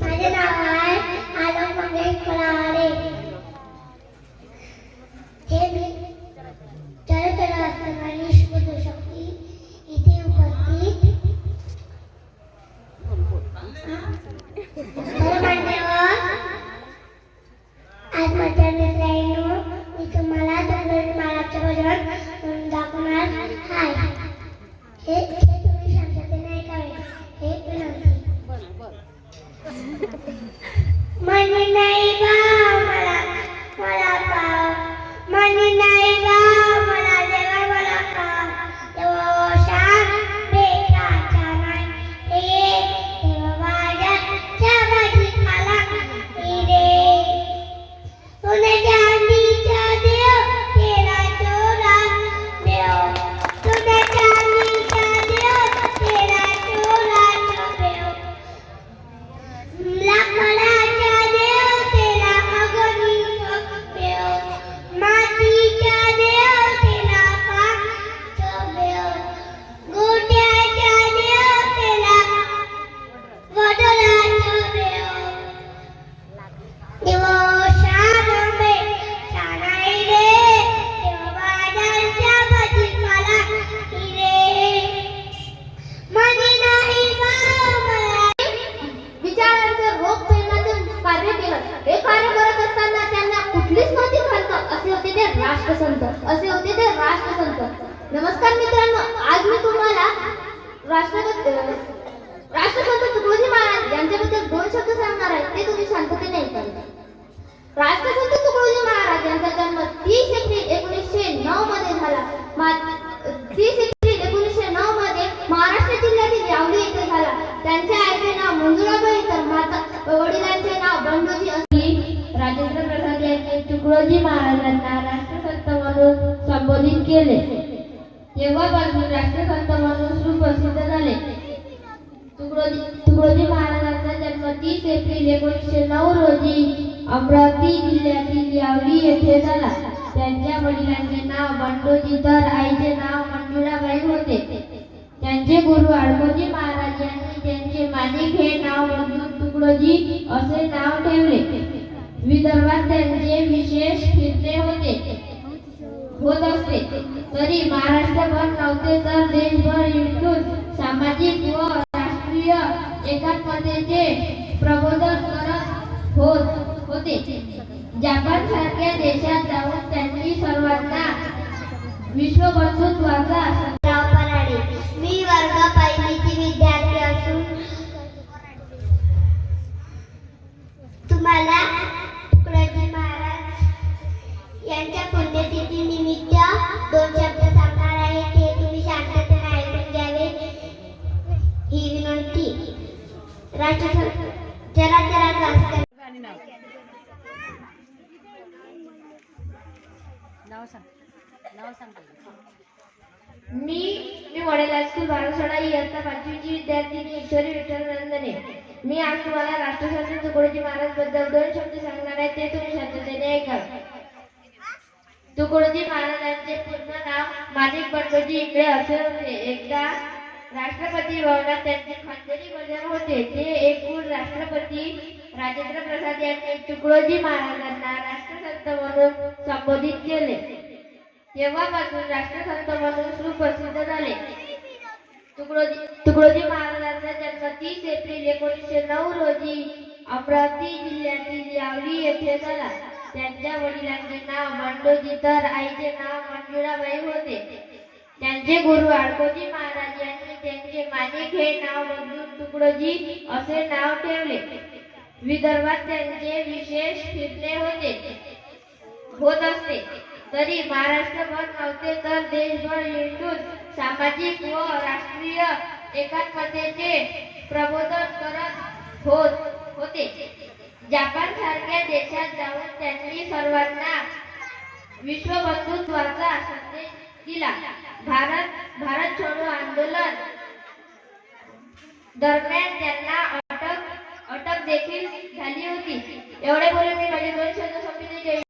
माझे नाव नमस्कार मित्रांनो आज मी तुम्हाला राष्ट्रपती राष्ट्रसंत तुकडोजी महाराज यांच्याबद्दल दोन शब्द सांगणार आहे ते तुम्ही शांततेने ऐकावे राष्ट्रसंत तुकडोजी महाराज यांचा जन्म तीस एप्रिल एकोणीसशे नऊ मध्ये झाला. तीस एप्रिल एकोणीसशे नऊ मध्ये महाराष्ट्र जिल्ह्यातील यावली येथे झाला. त्यांच्या आईचे नाव मंजुळाबाई तर माता वडिलांचे नाव बंडोजी असली राजेंद्र प्रसाद यांनी तुकडोजी महाराजांना राष्ट्रसंत म्हणून संबोधित केले. तेव्हापासून राष्ट्रसंत म्हणून सुप्रसिद्ध झाले. तुकडोजी तुकडोजी महाराजांचा जन्म तीस एप्रिल एकोणीसशे नऊ रोजी अमरावती जिल्ह्यातील यावली येथे झाला. त्यांच्या वडिलांचे नाव बंडोजी तर आईचे नाव मंजुळाबाई होते. त्यांचे गुरु अडकोजी महाराज यांनी त्यांचे माणिक हे नाव म्हणून तुकडोजी असे नाव ठेवले. विदर्भात त्यांचे विशेष फिरणे होते. होत असते. तरी महाराष्ट्रभर नव्हते तर देशभर इकडून सामाजिक व राष्ट्रीय एकात्मतेचे प्रबोधन करत होत होते. जपान सारख्या देशात जाऊन त्यांनी सर्वांना विश्वबंधुत्वाचा राष्ट्र चला चला क्लास मी मी मॉडेल हायस्कूल बारासोडा इयत्ता पाचवीची विद्यार्थिनी ईश्वरी विठ्ठल नंदने. मी आज तुम्हाला राष्ट्रसंत तुकडोजी महाराजबद्दल दोन शब्द सांगणार आहे ते तुम्ही शांततेने ऐका. तुकडोजी महाराजांचे पूर्ण नाव माणिक बंडोजी इकडे असे होते. एकदा राष्ट्रपती भवनात त्यांचे खंजरी भजन होते. ते एकूण राष्ट्रपती राजेंद्र प्रसाद यांनी तुकडोजी महाराजांना राष्ट्रसंत म्हणून संबोधित केले. तेव्हापासून राष्ट्रसंत म्हणून सुप्रसिद्ध झाले. तुकडोजी तुकडोजी महाराजांचा जन्म तीस एप्रिल एकोणीसशे नऊ रोजी अमरावती जिल्ह्यातील यावली येथे झाला. त्यांच्या वडिलांचे नाव मांडोजी तर आईचे नाव मंजुळाबाई होते. त्यांचे गुरु अडकोजी महाराज यांनी त्यांचे माणिक हे नाव बदलून तुकडोजी असे नाव ठेवले. विदर्भात त्यांचे विशेष फिरणे होते. होत असते. तरी महाराष्ट्रभर नव्हते तर देशभर इकडून सामाजिक व राष्ट्रीय एकात्मतेचे प्रबोधन करत होत होते. जपान सारख्या देशात जाऊन त्यांनी सर्वांना विश्वबंधुत्वाचा संदेश दिला. भारत भारत छोडो आंदोलन. दरम्यान त्यांना अटक अटक देखील झाली होती. एवढे बोलून मी माझे दोन शब्द संपले